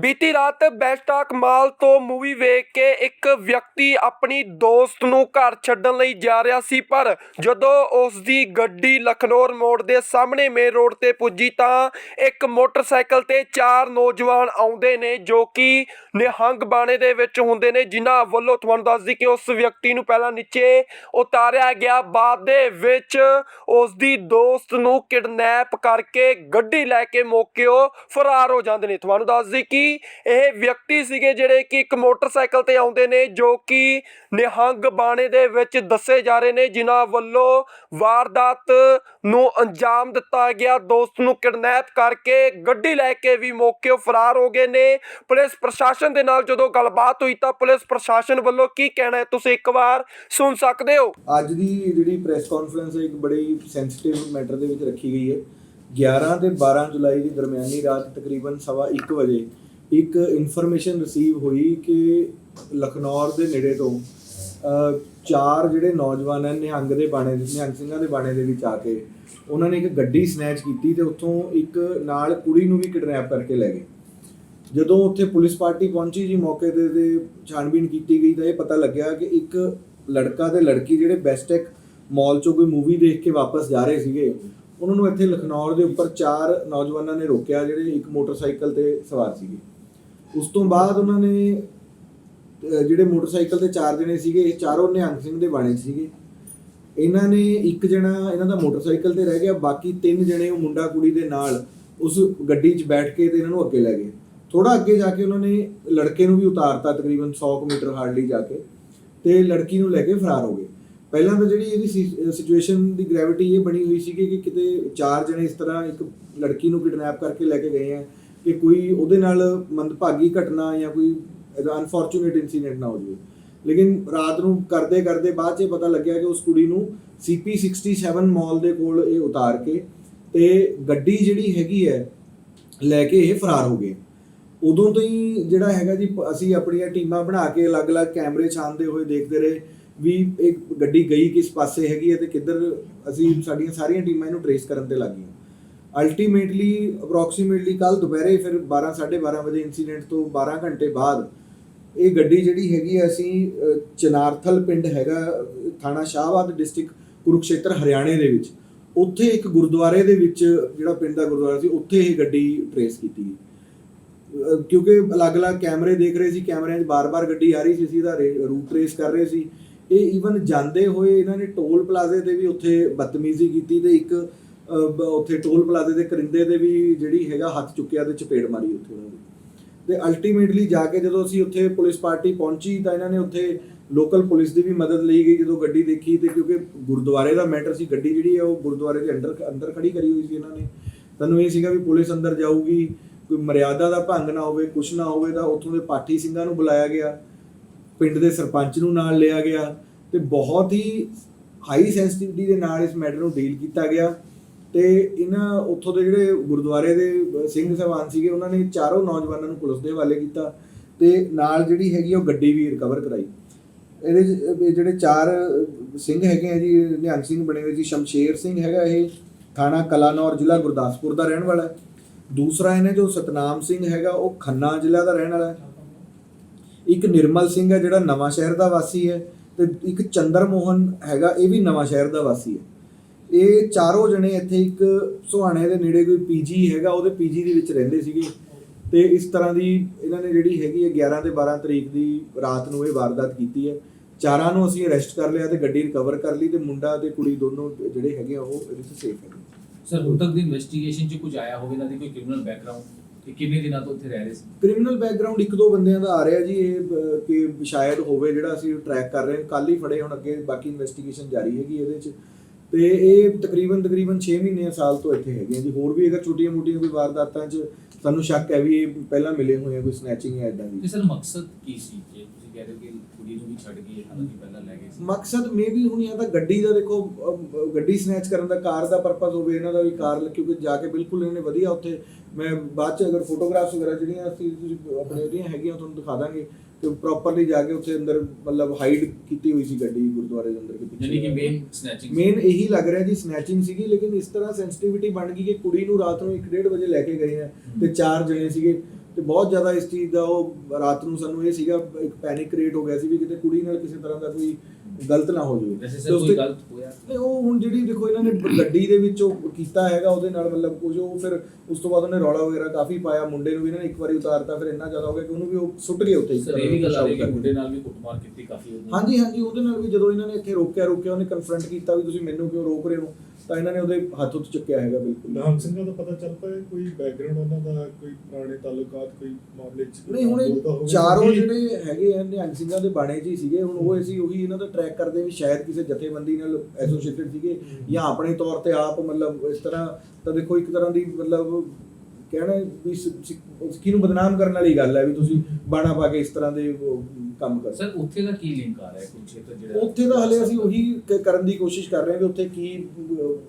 ਬੀਤੀ ਰਾਤ ਬੈਸਟਾਕ ਮਾਲ ਤੋਂ ਮੂਵੀ ਵੇਖ ਕੇ ਇੱਕ ਵਿਅਕਤੀ ਆਪਣੀ ਦੋਸਤ ਨੂੰ ਘਰ ਛੱਡਣ ਲਈ ਜਾ ਰਿਹਾ ਸੀ, ਪਰ ਜਦੋਂ ਉਸ ਦੀ ਗੱਡੀ ਲਖਨੌਰ ਮੋੜ ਦੇ ਸਾਹਮਣੇ ਮੇਨ ਰੋਡ ਤੇ ਪੁੱਜੀ ਤਾਂ ਇੱਕ ਮੋਟਰਸਾਈਕਲ ਤੇ ਚਾਰ ਨੌਜਵਾਨ ਆਉਂਦੇ ਨੇ ਜੋ ਕਿ ਨਿਹੰਗ ਬਾਣੇ ਦੇ ਵਿੱਚ ਹੁੰਦੇ ਨੇ, ਜਿਨ੍ਹਾਂ ਵੱਲੋਂ ਤੁਹਾਨੂੰ ਦੱਸ ਦਈ ਕਿ ਉਸ ਵਿਅਕਤੀ ਨੂੰ ਪਹਿਲਾਂ ਨੀਚੇ ਉਤਾਰਿਆ ਗਿਆ। ਬਾਅਦ ਦੇ ਵਿੱਚ ਉਸ ਦੀ ਦੋਸਤ ਨੂੰ ਕਿਡਨੈਪ ਕਰਕੇ ਗੱਡੀ ਲੈ ਕੇ ਮੌਕਿਓ ਫਰਾਰ ਹੋ ਜਾਂਦੇ ਨੇ। ਤੁਹਾਨੂੰ ਦੱਸ ਦਈ ਕਿ ਇਹ ਵਿਅਕਤੀ ਸੀਗੇ ਜਿਹੜੇ ਕਿ ਇੱਕ ਮੋਟਰਸਾਈਕਲ ਤੇ ਆਉਂਦੇ ਨੇ, ਜੋ ਕਿ ਨਿਹੰਗ ਬਾਣੇ ਦੇ ਵਿੱਚ ਦੱਸੇ ਜਾ ਰਹੇ ਨੇ, ਜਿਨ੍ਹਾਂ ਵੱਲੋਂ ਵਾਰਦਾਤ ਨੂੰ ਅੰਜਾਮ ਦਿੱਤਾ ਗਿਆ। ਦੋਸਤ ਨੂੰ ਕਿਡਨੈਪ ਕਰਕੇ ਗੱਡੀ ਲੈ ਕੇ ਵੀ ਮੌਕਿਓ ਫਰਾਰ ਹੋ ਗਏ ਨੇ। ਪੁਲਿਸ ਪ੍ਰਸ਼ਾਸਨ ਦੇ ਨਾਲ ਜਦੋਂ ਗੱਲਬਾਤ ਹੋਈ ਤਾਂ ਪੁਲਿਸ ਪ੍ਰਸ਼ਾਸਨ ਵੱਲੋਂ ਕੀ ਕਹਿਣਾ ਹੈ, ਤੁਸੀਂ ਇੱਕ ਵਾਰ ਸੁਣ ਸਕਦੇ ਹੋ? ਅੱਜ ਦੀ ਜਿਹੜੀ ਪ੍ਰੈਸ ਕਾਨਫਰੰਸ ਹੈ, ਇੱਕ ਬੜੀ ਸੈਂਸਿਟਿਵ ਮੈਟਰ ਦੇ ਵਿੱਚ ਰੱਖੀ ਗਈ ਹੈ। 11 ਤੇ 12 ਜੁਲਾਈ ਦੀ ਦਰਮਿਆਨੀ ਰਾਤ ਤਕਰੀਬਨ ਸਵਾ 1 ਵਜੇ ਇੱਕ ਇਨਫੋਰਮੇਸ਼ਨ ਰਿਸੀਵ ਹੋਈ ਕਿ ਲਖਨੌਰ ਦੇ ਨੇੜੇ ਤੋਂ ਚਾਰ ਜਿਹੜੇ ਨੌਜਵਾਨ ਹਨ ਨਿਹੰਗ ਦੇ ਬਾਣੇ ਦੇ ਨਿਹੰਗ ਸਿੰਘਾਂ ਦੇ ਬਾਣੇ ਦੇ ਵਿੱਚ ਆ ਕੇ ਉਹਨਾਂ ਨੇ ਇੱਕ ਗੱਡੀ ਸਨੈਚ ਕੀਤੀ ਤੇ ਉੱਥੋਂ ਇੱਕ ਨਾਲ ਕੁੜੀ ਨੂੰ ਵੀ ਕਿਡਨੈਪ ਕਰਕੇ ਲੈ ਗਏ। ਜਦੋਂ ਉੱਥੇ ਪੁਲਿਸ ਪਾਰਟੀ ਪਹੁੰਚੀ ਜੀ, ਮੌਕੇ ਤੇ ਤੇ ਛਾਣਬੀਨ ਕੀਤੀ ਗਈ ਤਾਂ ਇਹ ਪਤਾ ਲੱਗਿਆ ਕਿ ਇੱਕ ਲੜਕਾ ਤੇ ਲੜਕੀ ਜਿਹੜੇ ਬੈਸਟੈਕ ਮਾਲ ਚੋਂ ਕੋਈ ਮੂਵੀ ਦੇਖ ਕੇ ਵਾਪਸ ਜਾ ਰਹੇ ਸੀਗੇ, ਉਹਨਾਂ ਨੂੰ ਇੱਥੇ ਲਖਨੌਰ ਦੇ ਉੱਪਰ ਚਾਰ ਨੌਜਵਾਨਾਂ ਨੇ ਰੋਕਿਆ, ਜਿਹੜੇ ਇੱਕ ਮੋਟਰਸਾਈਕਲ ਤੇ ਸਵਾਰ ਸੀਗੇ। ਉਸ ਤੋਂ ਬਾਅਦ ਉਹਨਾਂ ਨੇ ਜਿਹੜੇ ਮੋਟਰਸਾਈਕਲ ਤੇ ਚਾਰ ਜਣੇ ਸੀਗੇ, ਇਹ ਚਾਰੋਂ ਨਿਹੰਗ ਸਿੰਘ ਦੇ ਬਾਣੇ ਸੀਗੇ। ਇਹਨਾਂ ਨੇ ਇੱਕ ਜਣਾ ਇਹਨਾਂ ਦਾ ਮੋਟਰਸਾਈਕਲ ਤੇ ਰਹਿ ਗਿਆ, ਬਾਕੀ ਤਿੰਨ ਜਣੇ ਉਹ ਮੁੰਡਾ ਕੁੜੀ ਦੇ ਨਾਲ ਉਸ ਗੱਡੀ 'ਚ ਬੈਠ ਕੇ ਤੇ ਇਹਨਾਂ ਨੂੰ ਅੱਗੇ ਲੈ ਗਏ। ਥੋੜਾ ਅੱਗੇ ਜਾ ਕੇ ਉਹਨਾਂ ਨੇ ਲੜਕੇ ਨੂੰ ਵੀ ਉਤਾਰਤਾ ਤਕਰੀਬਨ 100 ਕੁ ਮੀਟਰ ਹਾਰਡਲੀ ਜਾ ਕੇ ਤੇ ਲੜਕੀ ਨੂੰ ਲੈ ਕੇ ਫਰਾਰ ਹੋ ਗਏ। ਪਹਿਲਾਂ ਤਾਂ ਜਿਹੜੀ ਇਹਦੀ ਸਿਚੁਏਸ਼ਨ ਦੀ ਗ੍ਰੈਵਿਟੀ ਇਹ ਬਣੀ ਹੋਈ ਸੀ ਕਿ ਕਿਤੇ ਚਾਰ ਜਣੇ ਇਸ ਤਰ੍ਹਾਂ ਇੱਕ ਲੜਕੀ ਨੂੰ ਕਿਡਨੈਪ ਕਰਕੇ ਲੈ ਕੇ ਗਏ ਆ ਕਿ ਕੋਈ ਉਹਦੇ ਨਾਲ ਮੰਦਭਾਗੀ ਘਟਨਾ ਜਾਂ ਕੋਈ ਅਨਫੋਰਚੂਨੇਟ ਇਨਸੀਡੈਂਟ ਨਾ ਹੋ ਜਾਵੇ। ਲੇਕਿਨ ਰਾਤ ਨੂੰ ਕਰਦੇ ਕਰਦੇ ਬਾਅਦ 'ਚ ਪਤਾ ਲੱਗਿਆ ਕਿ ਉਸ ਕੁੜੀ ਨੂੰ CP 67 ਮਾਲ ਦੇ ਕੋਲ ਇਹ ਉਤਾਰ ਕੇ ਤੇ ਗੱਡੀ ਜਿਹੜੀ ਹੈਗੀ ਹੈ, ਲੈ ਕੇ ਇਹ ਫਰਾਰ ਹੋ ਗਏ। ਉਦੋਂ ਤੋਂ ਹੀ ਜਿਹੜਾ ਹੈਗਾ ਜੀ, ਅਸੀਂ ਆਪਣੀਆਂ ਟੀਮਾਂ ਬਣਾ ਕੇ ਅਲੱਗ-ਅਲੱਗ ਕੈਮਰੇ ਛਾਨਦੇ ਹੋਏ ਦੇਖਦੇ ਰਹੇ ਵੀ ਇਹ ਗੱਡੀ ਗਈ ਕਿਸ ਪਾਸੇ ਹੈਗੀ ਹੈ ਤੇ ਕਿੱਧਰ ਅਸੀਂ ਸਾਡੀਆਂ ਸਾਰੀਆਂ ਟੀਮਾਂ ਇਹਨੂੰ ਟਰੇਸ ਕਰਨ ਤੇ ਲੱਗ ਗਈਆਂ। ਅਲਟੀਮੇਟਲੀ ਅਪਰੋਕਸੀਮੇਟਲੀ ਕੱਲ ਦੁਪਹਿਰੇ ਫਿਰ 12 12:30 ਵਜੇ ਇਨਸੀਡੈਂਟ ਤੋਂ 12 ਘੰਟੇ ਬਾਅਦ ਇਹ ਗੱਡੀ ਜਿਹੜੀ ਹੈਗੀ ਅਸੀਂ ਚਨਾਰਥਲ ਪਿੰਡ ਹੈਗਾ ਥਾਣਾ ਸ਼ਾਹਬਾਦ ਡਿਸਟ੍ਰਿਕਟ ਕੁਰੂਕਸ਼ੇਤਰ, ਹਰਿਆਣੇ ਦੇ ਵਿੱਚ। ਉੱਥੇ ਇੱਕ ਗੁਰਦੁਆਰੇ ਦੇ ਵਿੱਚ ਜਿਹੜਾ ਪਿੰਡ ਦਾ ਗੁਰਦੁਆਰਾ ਸੀ, ਉੱਥੇ ਇਹ ਗੱਡੀ ਟਰੇਸ ਕੀਤੀ ਗਈ। ਕਿਉਂਕਿ ਅਲੱਗ-ਅਲੱਗ ਕੈਮਰੇ ਦੇਖ ਰਹੇ ਸੀ, ਕੈਮਰਿਆਂ 'ਚ ਬਾਰ-ਬਾਰ ਗੱਡੀ ਆ ਰਹੀ ਸੀ, ਅਸੀਂ ਇਹਦਾ ਰੂਟ ਟਰੇਸ ਕਰ ਰਹੇ ਸੀ। ਇਹ ਈਵਨ ਜਾਂਦੇ ਹੋਏ ਇਹਨਾਂ ਨੇ ਟੋਲ ਪਲਾਜ਼ੇ ਤੇ ਵੀ ਉੱਥੇ ਬਦਤਮੀਜ਼ੀ ਕੀਤੀ ਤੇ ਇੱਕ ਉੱਥੇ ਟੋਲ ਪਲਾਜ਼ੇ ਦੇ ਕਰਿੰਦੇ ਦੇ ਵੀ ਜਿਹੜੀ ਹੈਗਾ ਹੱਥ ਚੁੱਕਿਆ ਤੇ ਚਪੇੜ ਮਾਰੀ ਉੱਥੇ ਉਹਨਾਂ ਦੀ ਤੇ ਅਲਟੀਮੇਟਲੀ ਜਾ ਕੇ ਜਦੋਂ ਅਸੀਂ ਉੱਥੇ ਪੁਲਿਸ ਪਾਰਟੀ ਪਹੁੰਚੀ ਤਾਂ ਇਹਨਾਂ ਨੇ ਉੱਥੇ ਲੋਕਲ ਪੁਲਿਸ ਦੀ ਵੀ ਮਦਦ ਲਈ ਗਈ, ਜਦੋਂ ਗੱਡੀ ਦੇਖੀ ਤੇ ਕਿਉਂਕਿ ਗੁਰਦੁਆਰੇ ਦਾ ਮੈਟਰ ਸੀ, ਗੱਡੀ ਜਿਹੜੀ ਹੈ ਉਹ ਗੁਰਦੁਆਰੇ ਦੇ ਅੰਦਰ ਅੰਦਰ ਖੜੀ ਕਰੀ ਹੋਈ ਸੀ ਇਹਨਾਂ ਨੇ। ਤੁਹਾਨੂੰ ਇਹ ਸੀਗਾ ਵੀ ਪੁਲਿਸ ਅੰਦਰ ਜਾਊਗੀ, ਕੋਈ ਮਰਿਆਦਾ ਦਾ ਭੰਗ ਨਾ ਹੋਵੇ, ਕੁਛ ਨਾ ਹੋਵੇ ਤਾਂ ਉੱਥੋਂ ਦੇ ਪਾਠੀ ਸਿੰਘਾਂ ਨੂੰ ਬੁਲਾਇਆ ਗਿਆ, ਪਿੰਡ ਦੇ ਸਰਪੰਚ ਨੂੰ ਨਾਲ ਲਿਆ ਗਿਆ ਤੇ ਬਹੁਤ ਹੀ ਹਾਈ ਸੈਂਸਿਟੀਵਿਟੀ ਦੇ ਨਾਲ ਇਸ ਮੈਟਰ ਨੂੰ ਡੀਲ ਕੀਤਾ ਗਿਆ। ਤੇ ਇਹਨਾਂ ਉੱਥੋਂ ਦੇ ਜਿਹੜੇ ਗੁਰਦੁਆਰੇ ਦੇ ਸਿੰਘ ਸਾਹਿਬਾਨ ਸੀਗੇ, ਉਹਨਾਂ ਨੇ ਚਾਰੋਂ ਨੌਜਵਾਨਾਂ ਨੂੰ ਪੁਲਿਸ ਦੇ ਹਵਾਲੇ ਕੀਤਾ ਤੇ ਨਾਲ ਜਿਹੜੀ ਹੈਗੀ ਆ ਉਹ ਗੱਡੀ ਵੀ ਰਿਕਵਰ ਕਰਾਈ। ਇਹਦੇ 'ਚ ਜਿਹੜੇ ਚਾਰ ਸਿੰਘ ਹੈਗੇ ਆ ਜੀ, ਨਿਹੰਗ ਸਿੰਘ ਬਣੇ ਹੋਏ ਜੀ, ਸ਼ਮਸ਼ੇਰ ਸਿੰਘ ਹੈਗਾ ਇਹ, ਥਾਣਾ ਕਲਾਨੌਰ ਜ਼ਿਲ੍ਹਾ ਗੁਰਦਾਸਪੁਰ ਦਾ ਰਹਿਣ ਵਾਲਾ ਹੈ। ਦੂਸਰਾ ਇਹਨੇ ਜੋ ਸਤਨਾਮ ਸਿੰਘ ਹੈਗਾ, ਉਹ ਖੰਨਾ ਜ਼ਿਲ੍ਹਾ ਦਾ ਰਹਿਣ ਵਾਲਾ ਹੈ। ਇੱਕ ਨਿਰਮਲ ਸਿੰਘ ਹੈ ਜਿਹੜਾ ਨਵਾਂ ਸ਼ਹਿਰ ਦਾ ਵਾਸੀ ਹੈ ਤੇ ਇੱਕ ਚੰਦਰ ਮੋਹਨ ਹੈਗਾ, ਇਹ ਵੀ ਨਵਾਂ ਸ਼ਹਿਰ ਦਾ ਵਾਸੀ ਹੈ। ਇਹ ਚਾਰੋਂ ਜਣੇ ਇੱਥੇ ਇੱਕ ਸੁਹਾਣੇ ਦੇ ਨੇੜੇ ਕੋਈ ਪੀਜੀ ਹੈਗਾ ਉਹਦੇ ਪੀਜੀ ਦੇ ਵਿੱਚ ਰਹਿੰਦੇ ਸੀਗੇ। ਤੇ ਇਸ ਤਰ੍ਹਾਂ ਦੀ ਇਹਨਾਂ ਨੇ ਜਿਹੜੀ ਹੈਗੀ ਹੈ 11 ਤੇ 12 ਤਰੀਕ ਦੀ ਰਾਤ ਨੂੰ ਇਹ ਵਾਰਦਾਤ ਕੀਤੀ ਹੈ। ਚਾਰਾਂ ਨੂੰ ਅਸੀਂ ਅਰੈਸਟ ਕਰ ਲਿਆ ਤੇ ਗੱਡੀ ਰਿਕਵਰ ਕਰ ਲਈ ਤੇ ਮੁੰਡਾ ਤੇ ਕੁੜੀ ਦੋਨੋਂ ਜਿਹੜੇ ਹੈਗੇ ਆ ਉਹ ਇਹਦੇ ਵਿੱਚ ਸੇਫ ਹੈ ਸਰ ਹੁਣ ਤੱਕ ਦੀ ਇਨਵੈਸਟੀਗੇਸ਼ਨ 'ਚ ਕੁਝ ਆਇਆ ਹੋਵੇ ਇਹਨਾਂ ਦੀ ਕੋਈ ਕ੍ਰਿਮੀਨਲ ਬੈਕਗ੍ਰਾਉਂਡ ਤੇ ਕਿੰਨੇ ਦਿਨਾਂ ਤੋਂ ਉੱਥੇ ਰਹਿ ਰਹੇ ਸੀ? ਕ੍ਰਿਮੀਨਲ ਬੈਕਗ੍ਰਾਉਂਡ ਇੱਕ ਦੋ ਬੰਦਿਆਂ ਦਾ ਆ ਰਿਹਾ ਜੀ ਇਹ ਕਿ ਸ਼ਾਇਦ ਹੋਵੇ ਜਿਹੜਾ ਅਸੀਂ ਟਰੈਕ ਕਰ ਰਹੇ ਹਾਂ। ਕੱਲ ਹੀ ਫੜੇ ਹੁਣ ਅੱਗੇ ਬਾਕੀ ਇਨਵੈਸਟੀਗੇਸ਼ਨ ਜਾਰੀ ਹੈਗੀ ਇਹਦੇ 'ਚ। ਤੇ ਇਹ ਤਕਰੀਬਨ ਤਕਰੀਬਨ 6 ਮਹੀਨੇ ਸਾਲ ਤੋਂ ਇੱਥੇ ਹੈਗੇ ਜੀ। ਹੋਰ ਵੀ ਅਗਰ ਛੋਟੀਆਂ ਮੋਟੀਆਂ ਕੋਈ ਵਾਰਦਾਤਾਂ 'ਚ ਸਾਨੂੰ ਸ਼ੱਕ ਹੈ ਵੀ ਇਹ ਪਹਿਲਾਂ ਮਿਲੇ ਹੋਏ ਆ, ਕੋਈ ਸਨੈਚਿੰਗ ਜਾਂ ਇਦਾਂ ਤੇ ਸਰ, ਮਕਸਦ ਕੀ ਸੀ ਜੇ? ਕਹਿ ਰਹੇ ਹੋ ਕਿ ਕੁੜੀ ਨੂੰ ਵੀ ਛੱਡ ਗਏ ਹਾਲਾਂਕਿ ਪਹਿਲਾਂ ਲੈ ਗਏ ਸੀ। ਮਕਸਦ ਮੇ ਵੀ ਹੁਣ ਜਾਂ ਤਾਂ ਗੱਡੀ ਦਾ ਦੇਖੋ ਅਹ, ਗੱਡੀ ਸਨੈਚ ਕਰਨ ਦਾ ਕਾਰ ਦਾ ਪਰਪਸ ਹੋਵੇ ਇਹਨਾਂ ਦਾ ਵੀ ਕਾਰ ਕਿਉਂਕਿ ਜਾ ਕੇ ਬਿਲਕੁਲ ਇਹਨੇ ਵਧੀਆ ਉੱਥੇ ਮੈਂ ਬਾਅਦ ਚ ਅਗਰ ਫੋਟੋਗ੍ਰਾਫਸ ਵਗੈਰਾ ਜਿਹੜੀਆਂ ਅਸੀਂ ਤੁਸੀਂ ਆਪਣੇ ਉਹਦੀਆਂ ਹੈਗੀਆਂ ਤੁਹਾਨੂੰ ਦਿਖਾ ਦਾਂਗੇ ਕਿ ਪ੍ਰੋਪਰਲੀ ਜਾ ਕੇ ਉੱਥੇ ਅੰਦਰ ਮਤਲਬ ਹਾਈਡ ਕੀਤੀ ਹੋਈ ਸੀ ਗੱਡੀ ਗੁਰਦੁਆਰੇ ਦੇ ਅੰਦਰ ਕਿ ਪਿੱਛੇ ਯਾਨੀ ਕਿ ਮੇਨ ਸਨੈਚਿੰਗ ਮੇਨ ਇਹੀ ਲੱਗ ਰਿਹਾ ਜੀ ਸਨੈਚਿੰਗ ਸੀਗੀ ਲੇਕਿਨ ਇਸ ਤਰ੍ਹਾਂ ਸੈਂਸਿਟੀਵਿਟੀ ਬਣ ਗਈ ਕਿ ਕੁੜੀ ਨੂੰ ਰਾਤ ਨੂੰ 1:30 ਵਜੇ ਲੈ ਕੇ ਗਏ ਆ ਤੇ ਚਾਰ ਜਣੇ ਸੀਗੇ। ਤੇ ਬਹੁਤ ਜ਼ਿਆਦਾ ਇਸ ਚੀਜ਼ ਦਾ ਉਹ ਰਾਤ ਨੂੰ ਸਾਨੂੰ ਇਹ ਸੀਗਾ ਇੱਕ ਪੈਨਿਕ ਕ੍ਰੀਏਟ ਹੋ ਗਿਆ ਸੀ ਵੀ ਕਿਤੇ ਕੁੜੀ ਨਾਲ ਕਿਸੇ ਤਰ੍ਹਾਂ ਦਾ ਕੋਈ ਗਲਤ ਨਾ ਹੋ ਜਾਵੇ। ਵੈਸੇ ਤੇ ਸਰ ਉਸ ਕੋਈ ਤੇ- ਗਲਤ ਹੋਇਆ? ਨਹੀਂ ਉਹ ਹੁਣ ਜਿਹੜੀ ਦੇਖੋ ਇਹਨਾਂ ਨੇ ਗੱਡੀ ਦੇ ਵਿੱਚ ਉਹ ਕੀਤਾ ਹੈਗਾ ਉਹਦੇ ਨਾਲ ਮਤਲਬ ਕੁਝ ਉਹ ਫਿਰ ਉਸ ਤੋਂ ਬਾਅਦ ਉਹਨੇ ਰੌਲਾ ਵਗੈਰਾ ਕਾਫੀ ਪਾਇਆ ਮੁੰਡੇ ਨੂੰ ਵੀ ਇਹਨਾਂ ਨੇ ਇੱਕ ਵਾਰੀ ਉਤਾਰਤਾ ਫਿਰ ਇੰਨਾ ਜ਼ਿਆਦਾ ਹੋ ਗਿਆ ਕਿ ਉਹਨੂੰ ਵੀ ਉਹ ਸੁੱਟ ਗਏ ਉੱਥੇ ਸਰ ਇਹ ਵੀ ਗੱਲ ਆ ਰਹੀ ਕਿ। ਮੁੰਡੇ ਨਾਲ ਵੀ ਕੁੱਟਮਾਰ ਕੀਤੀ ਕਾਫੀ ਉਹਨੇ ਹਾਂਜੀ ਹਾਂਜੀ ਉਹਦੇ ਨਾਲ ਵੀ ਜਦੋਂ ਇਹਨਾਂ ਨੇ ਇੱਥੇ ਰੋਕਿਆ ਰੋਕਿਆ ਉਹਨੇ ਕਨਫਰੰਟ ਕੀਤਾ ਵੀ ਤੁਸੀਂ ਮੈਨੂੰ ਕਿਉਂ ਰੋਕ ਰਹੇ ਹੋ? ਤਾਂ ਇਹਨਾਂ ਨੇ ਉਹਦੇ ਹੱਥ ਉੱਤੇ ਚੱਕਿਆ ਹੈਗਾ ਬਿਲਕੁਲ। ਨਾਮ ਸਿੰਘਾਂ ਦਾ ਪਤਾ ਚੱਲ ਪਾਇਆ ਕੋਈ ਬੈਕਗ੍ਰਾਉਂਡ ਉਹਨਾਂ ਦਾ ਕੋਈ ਪੁਰਾਣੇ ਤਾਲੁਕਾਤ ਕੋਈ ਮਾਮਲੇ ਚ ਨਹੀਂ ਹੁਣ ਇਹ ਚਾਰੋਂ ਜਿਹੜੇ ਹੈਗੇ ਆ ਨਿਹੰਗ ਸਿੰਘਾਂ ਦੇ ਬਾਣੇ ਹੀ ਸੀਗੇ ਹੁਣ ਉਹ ਅਸੀਂ ਉਹੀ ਇਹਨਾਂ ਦਾ ਟਰੈਕ ਕਰਦੇ ਵੀ ਸ਼ਾਇਦ ਕਿਸੇ ਜਥੇਬੰਦੀ ਨਾਲ ਐਸੋਸੀਏਟਡ ਸੀਗੇ ਜਾਂ ਆਪਣੇ ਤੌਰ ਤੇ ਆਪ ਮਤਲਬ ਇਸ ਤਰ੍ਹਾਂ ਤਾਂ ਦੇਖੋ ਇੱਕ ਤਰ੍ਹਾਂ ਦੀ ਮਤਲਬ ਕਹਿਣਾ ਵੀ ਸਿੱਖੀ ਨੂੰ ਬਦਨਾਮ ਕਰਨ ਵਾਲੀ ਗੱਲ ਹੈ ਵੀ ਤੁਸੀਂ ਬਾਣਾ ਪਾ ਕੇ ਇਸ ਤਰ੍ਹਾਂ ਦੇ ਕੰਮ ਕਰ। ਸਰ ਉੱਥੇ ਦਾ ਕੀ ਲਿੰਕ ਆ ਰਿਹਾ ਕੁਝ ਖੇਤਰ ਜਿਹੜਾ ਉੱਥੇ ਤਾਂ ਹਲੇ ਅਸੀਂ ਉਹੀ ਕਰਨ ਦੀ ਕੋਸ਼ਿਸ਼ ਕਰ ਰਹੇ ਹਾਂ ਵੀ ਉੱਥੇ ਕੀ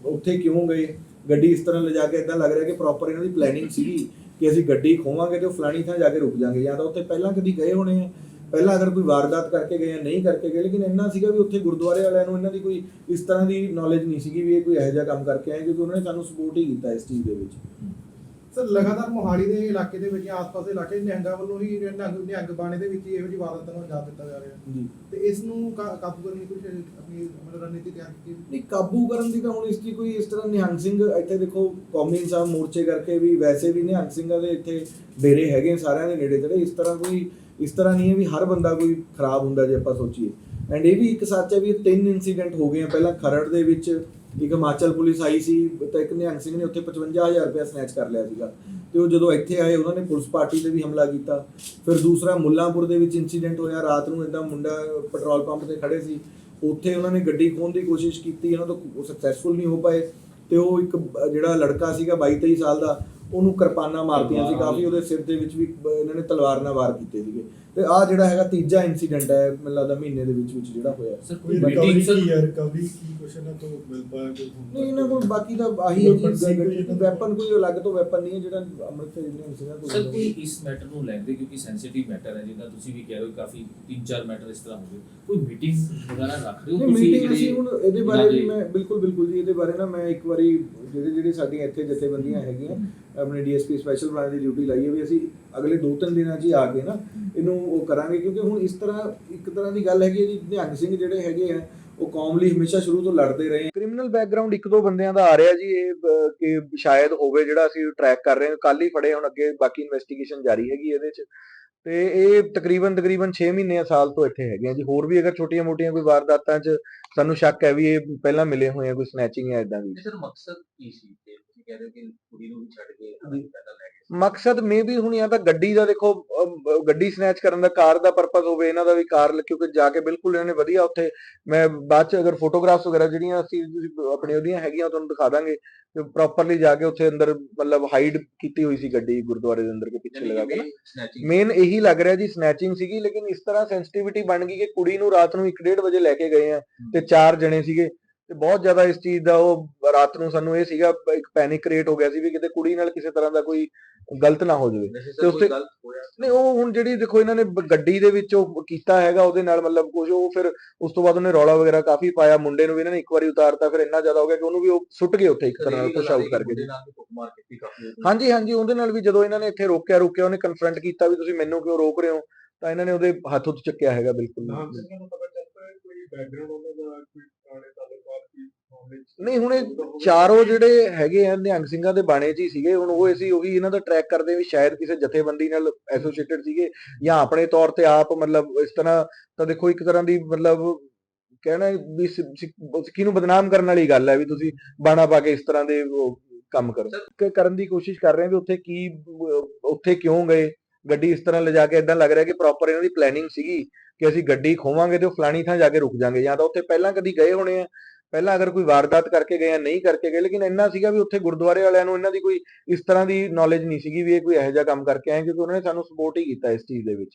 ਉੱਥੇ ਕਿਉਂ ਗਏ? ਗੱਡੀ ਇਸ ਤਰ੍ਹਾਂ ਲਿਜਾ ਕੇ ਇਦਾਂ ਲੱਗ ਰਿਹਾ ਕਿ ਪ੍ਰੋਪਰ ਇਹਨਾਂ ਦੀ ਪਲੈਨਿੰਗ ਸੀਗੀ। ਕਿ ਅਸੀਂ ਗੱਡੀ ਖੋਵਾਂਗੇ ਤੇ ਉਹ ਫਲਾਣੀ ਥਾਂ ਜਾ ਕੇ ਰੁਕ ਜਾਾਂਗੇ, ਜਾਂ ਤਾਂ ਉੱਥੇ ਪਹਿਲਾਂ ਕਦੀ ਗਏ ਹੋਣੇ ਆ। ਪਹਿਲਾਂ ਅਗਰ ਕੋਈ ਵਾਰਦਾਤ ਕਰਕੇ ਗਏ ਆ, ਨਹੀਂ ਕਰਕੇ ਗਏ, ਲੇਕਿਨ ਇੰਨਾ ਸੀਗਾ ਵੀ ਉੱਥੇ ਗੁਰਦੁਆਰੇ ਵਾਲਿਆਂ ਨੂੰ ਇਹਨਾਂ ਦੀ ਕੋਈ ਇਸ ਤਰ੍ਹਾਂ ਦੀ ਨੌਲੇਜ ਨਹੀਂ ਸੀਗੀ ਵੀ ਇਹ ਕੋਈ ਇਹੋ ਜਿਹਾ ਕੰਮ ਕਰਕੇ ਆਏ, ਕਿਉਂਕਿ ਉਹਨਾਂ ਨੇ ਸਾਨੂੰ ਸਪੋਰਟ ਹੀ ਕੀਤਾ ਇਸ ਚੀਜ਼ ਦੇ ਵਿੱਚ। ਸਰ ਲਗਾਤਾਰ ਮੋਹਾਲੀ ਦੇ ਇਲਾਕੇ ਦੇ ਵਿੱਚ ਜਾਂ ਆਸ-ਪਾਸ ਦੇ ਇਲਾਕੇ ਨਿਹੰਗਾਂ ਵੱਲੋਂ ਹੀ ਨਿਹੰਗ ਨਿਹੰਗ ਬਾਣੇ ਦੇ ਵਿੱਚ ਹੀ ਇਹੋ ਜਿਹੀ ਵਾਰਦਾਤਾਂ ਨੂੰ ਅੰਜਾਮ ਦਿੱਤਾ ਜਾ ਰਿਹਾ ਜੀ। ਤੇ ਇਸ ਨੂੰ ਕਾ- ਕਾਬੂ ਕਰਨ ਲਈ ਕੁਝ ਆਪਣੀ ਮਤਲਬ ਰਣਨੀਤੀ ਤਿਆਰ ਕੀਤੀ ਹੈ? ਨਹੀਂ ਕਾਬੂ ਕਰਨ ਦੀ ਤਾਂ ਹੁਣ ਇਸ ਦੀ ਕੋਈ ਇਸ ਤਰ੍ਹਾਂ ਨਿਹੰਗ ਸਿੰਘ ਇੱਥੇ ਦੇਖੋ ਕੌਮੀ ਇਨਸਾਫ ਮੋਰਚੇ ਕਰਕੇ ਵੀ ਵੈਸੇ ਵੀ ਨਿਹੰਗ ਸਿੰਘਾਂ ਦੇ ਇੱਥੇ ਡੇਰੇ ਹੈਗੇ ਸਾਰਿਆਂ ਦੇ ਨੇੜੇ ਤੇੜੇ ਇਸ ਤਰ੍ਹਾਂ ਕੋਈ ਇਸ ਤਰ੍ਹਾਂ ਨਹੀਂ ਹੈ ਵੀ ਹਰ ਬੰਦਾ ਕੋਈ ਖਰਾਬ ਹੁੰਦਾ ਜੇ ਆਪਾਂ ਸੋਚੀਏ। ਐਂਡ ਇਹ ਵੀ ਇੱਕ ਸੱਚ ਹੈ ਵੀ ਇਹ ਤਿੰਨ ਇਨਸੀਡੈਂਟ ਹੋ ਗਏ ਆ ਪਹਿਲਾਂ ਖਰੜ ਦੇ ਵਿੱਚ ਇੱਕ ਹਿਮਾਚਲ ਪੁਲਿਸ ਆਈ ਸੀ, ਤਾਂ ਇੱਕ ਨਿਹੰਗ ਸਿੰਘ ਨੇ ਉੱਥੇ 55000 ਰੁਪਏ ਸਨੈਚ ਕਰ ਲਿਆ ਸੀਗਾ। ਤੇ ਉਹ ਜਦੋਂ ਇੱਥੇ ਆਏ, ਉਹਨਾਂ ਨੇ ਪੁਲਿਸ ਪਾਰਟੀ ਤੇ ਵੀ ਹਮਲਾ ਕੀਤਾ। ਫਿਰ ਦੂਸਰਾ ਮੁੱਲਾਂਪੁਰ ਦੇ ਵਿੱਚ ਇਨਸੀਡੈਂਟ ਹੋਇਆ, ਰਾਤ ਨੂੰ ਇਦਾਂ ਮੁੰਡਾ ਪੈਟਰੋਲ ਪੰਪ ਤੇ ਖੜੇ ਸੀ। ਉੱਥੇ ਉਹਨਾਂ ਨੇ ਗੱਡੀ ਖੋਹਣ ਦੀ ਕੋਸ਼ਿਸ਼ ਕੀਤੀ ਉਹਨਾਂ ਤੋਂ ਸਕਸੈਸਫੁਲ ਨਹੀਂ ਹੋ ਪਾਏ। ਤੇ ਉਹ ਇੱਕ ਜਿਹੜਾ ਲੜਕਾ ਸੀਗਾ 22 23 ਸਾਲ ਦਾ ਉਹਨੂੰ ਕਿਰਪਾਨਾਂ ਮਾਰਤੀਆਂ ਸੀ ਕਾਫੀ ਉਹਦੇ ਸਿਰ ਦੇ ਵਿੱਚ ਵੀ ਇਹਨਾਂ ਨੇ ਤਲਵਾਰ ਨਾਲ ਵਾਰ ਕੀਤੇ ਸੀਗੇ। ਤੇ ਆ ਜਿਹੜਾ ਹੈਗਾ ਤੀਜਾ ਇਨਸੀਡੈਂਟ ਹੈ ਮੈਨੂੰ ਲੱਗਦਾ ਮਹੀਨੇ ਦੇ ਵਿੱਚ ਵਿੱਚ ਜਿਹੜਾ ਹੋਇਆ। ਸਰ ਕੋਈ ਕੋਈ ਰਿਕਵਰੀ ਮੀਟਿੰਗ ਸਰ ਕੀ ਹੈ ਰਿਕਵਰੀ ਕੀ ਕੁਛ ਇਹਨਾਂ ਤੋਂ ਮਿਲ ਪਾਇਆ ਕੋਈ ਨਹੀਂ? ਇਹਨਾਂ ਕੋਲ ਬਾਕੀ ਤਾਂ ਆਹੀ ਹੈ ਕੋਈ ਜੀ ਦਾ? ਵੈਪਨ ਕੋਈ ਅਲੱਗ ਤੋਂ ਵੈਪਨ ਨਹੀਂ ਹੈ ਜਿਹੜਾ ਅੰਮ੍ਰਿਤਸਰ ਜਿਹੜੇ ਸੀਗਾ ਸਰ ਕੋਈ ਇਸ ਮੈਟਰ ਨੂੰ ਲੈਂਦੇ ਕਿਉਂਕਿ ਸੈਂਸਿਟਿਵ ਮੈਟਰ ਹੈ ਜਿੱਦਾਂ ਤੁਸੀਂ ਵੀ ਕਹਿ ਰਹੇ ਹੋ ਕਾਫੀ ਤਿੰਨ ਚਾਰ ਮੈਟਰ ਇਸ ਤਰ੍ਹਾਂ ਹੋ ਗਏ। ਕੋਈ ਮੀਟਿੰਗ ਵਗੈਰਾ ਰੱਖ ਰਹੇ ਹੋ ਨਹੀਂ ਤੁਸੀਂ ਮੀਟਿੰਗ ਅਸੀਂ ਹੁਣ ਇਹਦੇ ਬਾਰੇ ਵੀ ਦੇ- ਮੈਂ ਬਿਲਕੁਲ ਬਿਲਕੁਲ ਜੀ ਇਹਦੇ ਬਾਰੇ ਨਾ ਮੈਂ ਇੱਕ ਵਾਰੀ ਜਿਹੜੇ ਜਿਹੜੇ ਸਾਡੀਆਂ ਇੱਥੇ ਜਥੇਬੰਦੀਆਂ ਹੈਗੀਆਂ ਆਪਣੇ ਡੀਐਸਪੀ ਸਪੈਸ਼ਲ ਬ੍ਰਾਂਚ ਦੀ ਡਿਊਟੀ ਲਾਈ ਹੈ ਵੀ ਅਸੀਂ ਅਗਲੇ 2-3 ਦਿਨਾਂ 'ਚ ਹੀ ਆ ਕੇ ਨਾ ਇਹਨੂੰ ਉਹ ਕਰਾਂਗੇ ਕਿਉਂਕਿ ਹੁਣ ਇਸ ਤਰ੍ਹਾਂ ਇੱਕ ਤਰ੍ਹਾਂ ਦੀ ਗੱਲ ਹੈਗੀ ਜੀ, ਨਿਹੰਗ ਸਿੰਘ ਜਿਹੜੇ ਹੈਗੇ ਆ, ਉਹ ਕੌਮ ਲਈ ਹਮੇਸ਼ਾ ਸ਼ੁਰੂ ਤੋਂ ਲੜਦੇ ਰਹੇ ਕ੍ਰਿਮੀਨਲ ਬੈਕਗ੍ਰਾਉਂਡ ਇੱਕ ਦੋ ਬੰਦਿਆਂ ਦਾ ਆ ਰਿਹਾ ਜੀ, ਇਹ ਕਿ ਸ਼ਾਇਦ ਹੋਵੇ ਜਿਹੜਾ ਅਸੀਂ ਟਰੈਕ ਕਰ ਰਹੇ ਹਾਂ। ਕੱਲ ਹੀ ਫੜੇ ਹੁਣ ਅੱਗੇ ਬਾਕੀ ਇਨਵੈਸਟੀਗੇਸ਼ਨ ਜਾਰੀ ਹੈਗੀ ਇਹਦੇ 'ਚ। ਤੇ ਇਹ ਤਕਰੀਬਨ ਤਕਰੀਬਨ 6 ਮਹੀਨੇ ਸਾਲ ਤੋਂ ਇੱਥੇ ਹੈਗੇ ਆ ਜੀ। ਹੋਰ ਵੀ ਅਗਰ ਛੋਟੀਆਂ-ਮੋਟੀਆਂ ਕੋਈ ਵਾਰਦਾਤਾਂ 'ਚ ਸਾਨੂੰ ਸ਼ੱਕ ਹੈ ਵੀ ਇਹ ਪਹਿਲਾਂ ਮਿਲੇ ਹੋਏ ਆ, ਕੋਈ ਸਨੈਚਿੰਗ ਜਾਂ ਇਦਾਂ ਦੀ। ਸਰ ਮਕਸਦ ਕੀ ਸੀ? ਤੇ ਕਹਿ ਰਹੇ ਹੋ ਕਿ ਕੁੜੀ ਨੂੰ ਵੀ ਛੱਡ ਕੇ ਜੀ। ਪਹਿਲਾਂ ਲੈ ਗਏ ਮਕਸਦ ਮੇ ਵੀ ਹੁਣ ਜਾਂ ਤਾਂ ਗੱਡੀ ਦਾ ਦੇਖੋ ਅਹ, ਗੱਡੀ ਸਨੈਚ ਕਰਨ ਦਾ ਕਾਰ ਦਾ ਪਰਪਸ ਹੋਵੇ ਇਹਨਾਂ ਦਾ ਵੀ ਕਾਰ ਕਿਉਂਕਿ ਜਾ ਕੇ ਬਿਲਕੁਲ ਇਹਨਾਂ ਨੇ ਵਧੀਆ ਉੱਥੇ ਮੈਂ ਬਾਅਦ ਚ ਅਗਰ ਫੋਟੋਗ੍ਰਾਫਸ ਵਗੈਰਾ ਜਿਹੜੀਆਂ ਅਸੀਂ ਤੁਸੀਂ ਆਪਣੇ ਉਹਦੀਆਂ ਹੈਗੀਆਂ ਉਹ ਤੁਹਾਨੂੰ ਦਿਖਾ ਦਾਂਗੇ। ਪ੍ਰੋਪਰਲੀ ਜਾ ਕੇ ਉੱਥੇ ਅੰਦਰ ਮਤਲਬ ਹਾਈਡ ਕੀਤੀ ਹੋਈ ਸੀ ਗੱਡੀ ਗੁਰਦੁਆਰੇ ਦੇ ਅੰਦਰ ਕੇ ਪਿੱਛੇ ਲਗਾ ਕੇ ਨਾ। ਸਨੈਚਿੰਗ ਮੇਨ ਇਹੀ ਲੱਗ ਰਿਹਾ ਜੀ ਸਨੈਚਿੰਗ ਸੀਗੀ ਲੇਕਿਨ ਇਸ ਤਰ੍ਹਾਂ ਸੈਂਸਿਟੀਵਿਟੀ ਬਣ ਗਈ ਕਿ ਕੁੜੀ ਨੂੰ ਰਾਤ ਨੂੰ 1:30 ਵਜੇ ਲੈ ਕੇ ਗਏ ਆ ਤੇ ਚਾਰ ਜਣੇ ਸੀਗੇ। ਤੇ ਬਹੁਤ ਜ਼ਿਆਦਾ ਇਸ ਚੀਜ਼ ਦਾ ਉਹ ਰਾਤ ਨੂੰ ਸਾਨੂੰ ਇਹ ਸੀਗਾ ਇੱਕ ਪੈਨਿਕ ਕ੍ਰੀਏਟ ਹੋ ਗਿਆ ਸੀ ਵੀ ਕਿਤੇ ਕੁੜੀ ਨਾਲ ਕਿਸੇ ਤਰ੍ਹਾਂ ਦਾ ਕੋਈ ਗਲਤ ਨਾ ਹੋ ਜਾਵੇ। ਤੇ ਸਰ ਉਸ ਕੋਈ ਤੇ- ਗਲਤ ਹੋਇਆ ਨਹੀਂ ਉਹ ਹੁਣ ਜਿਹੜੀ ਦੇਖੋ ਇਹਨਾਂ ਨੇ ਗੱਡੀ ਦੇ ਵਿੱਚ ਉਹ ਕੀਤਾ ਹੈਗਾ ਉਹਦੇ ਨਾਲ ਮਤਲਬ ਕੁਝ ਉਹ ਫਿਰ ਉਸ ਤੋਂ ਬਾਅਦ ਉਹਨੇ ਰੌਲਾ ਵਗੈਰਾ ਕਾਫੀ ਪਾਇਆ ਮੁੰਡੇ ਨੂੰ ਵੀ ਇਹਨਾਂ ਨੇ ਇੱਕ ਵਾਰੀ ਉਤਾਰਤਾ ਫਿਰ ਇੰਨਾ ਜ਼ਿਆਦਾ ਹੋ ਗਿਆ ਕਿ ਉਹਨੂੰ ਵੀ ਉਹ ਸੁੱਟ ਗਏ ਉੱਥੇ ਇੱਕ ਤਰ੍ਹਾਂ ਨਾਲ ਪੁਸ਼ ਆਊਟ ਕਰਕੇ। ਉਹਦੀ। ਹਾਂਜੀ ਹਾਂਜੀ ਉਹਦੇ ਨਾਲ ਵੀ ਜਦੋਂ ਇਹਨਾਂ ਨੇ ਇੱਥੇ ਰੋਕਿਆ ਰੁਕਿਆ ਉਹਨੇ ਕਨਫਰੰਟ ਕੀਤਾ ਵੀ ਤੁਸੀਂ ਮੈਨੂੰ ਕਿਉਂ ਰੋਕ ਰਹੇ ਹੋ? ਤਾਂ ਇਹਨਾਂ ਨੇ ਉਹਦੇ ਹੱਥ ਉੱਤੇ ਚੱਕਿਆ ਹੈਗਾ ਬਿਲਕੁਲ। ਨਾਮ ਸਿੰਘਾਂ ਦਾ ਪਤਾ ਚੱਲ ਪਾਇਆ ਕੋਈ ਬੈਕਗ੍ਰਾਉਂਡ ਉਹਨਾਂ ਦਾ ਕੋਈ ਪੁਰਾਣੇ ਤਾਲੁਕਾਤ ਕੋਈ ਮਾਮਲੇ ਚ ਨਹੀਂ, ਹੁਣ ਇਹ ਚਾਰੋਂ ਜਿਹੜੇ ਹੈਗੇ ਆ, ਨਿਹੰਗ ਸਿੰਘਾਂ ਦੇ ਬਾਣੇ 'ਚ ਹੀ ਸੀਗੇ, ਹੁਣ ਉਹ ਅਸੀਂ ਉਹੀ ਇਹਨਾਂ ਦਾ ਟਰੈਕ ਕਰਦੇ ਵੀ ਸ਼ਾਇਦ ਕਿਸੇ ਜਥੇਬੰਦੀ ਨਾਲ ਐਸੋਸੀਏਟਡ ਸੀਗੇ ਜਾਂ ਆਪਣੇ ਤੌਰ ਤੇ ਆਪ ਮਤਲਬ ਇਸ ਤਰ੍ਹਾਂ ਤਾਂ ਦੇਖੋ ਇੱਕ ਤਰ੍ਹਾਂ ਦੀ ਮਤਲਬ ਕਹਿਣਾ ਵੀ ਸਿੱਖੀ ਨੂੰ ਬਦਨਾਮ ਕਰਨ ਵਾਲੀ ਗੱਲ ਹੈ ਵੀ ਤੁਸੀਂ ਬਾਣਾ ਪਾ ਕੇ ਇਸ ਤਰ੍ਹਾਂ ਦੇ ਕੰਮ ਕਰੋ। ਕਰਨ ਦੀ ਕੋਸ਼ਿਸ਼ ਕਰ ਰਹੇ ਵੀ ਉੱਥੇ ਕੀ, ਉੱਥੇ ਕਿਉਂ ਗਏ? ਗੱਡੀ ਇਸ ਤਰ੍ਹਾਂ ਲਿਜਾ ਕੇ ਇਦਾਂ ਲੱਗ ਰਿਹਾ ਕਿ ਪ੍ਰੋਪਰ ਇਹਨਾਂ ਦੀ ਪਲੈਨਿੰਗ ਸੀਗੀ ਕਿ ਅਸੀਂ ਗੱਡੀ ਖੋਵਾਂਗੇ ਤੇ ਉਹ ਫਲਾਣੀ ਥਾਂ ਜਾ ਕੇ ਰੁਕ ਜਾਾਂਗੇ ਜਾਂ ਤਾਂ ਉੱਥੇ ਪਹਿਲਾਂ ਕਦੀ ਗਏ ਹੋਣੇ ਆ ਪਹਿਲਾਂ ਅਗਰ ਕੋਈ ਵਾਰਦਾਤ ਕਰਕੇ ਗਏ ਜਾਂ ਨਹੀਂ ਕਰਕੇ ਗਏ, ਲੇਕਿਨ ਇੰਨਾ ਸੀਗਾ ਵੀ ਉੱਥੇ ਗੁਰਦੁਆਰੇ ਵਾਲਿਆਂ ਨੂੰ ਇਹਨਾਂ ਦੀ ਕੋਈ ਇਸ ਤਰ੍ਹਾਂ ਦੀ ਨੌਲੇਜ ਨਹੀਂ ਸੀਗੀ ਵੀ ਇਹ ਕੋਈ ਇਹੋ ਜਿਹਾ ਕੰਮ ਕਰਕੇ ਆਏ, ਕਿਉਂਕਿ ਉਹਨਾਂ ਨੇ ਸਾਨੂੰ ਸਪੋਰਟ ਹੀ ਕੀਤਾ ਇਸ ਚੀਜ਼ ਦੇ ਵਿੱਚ।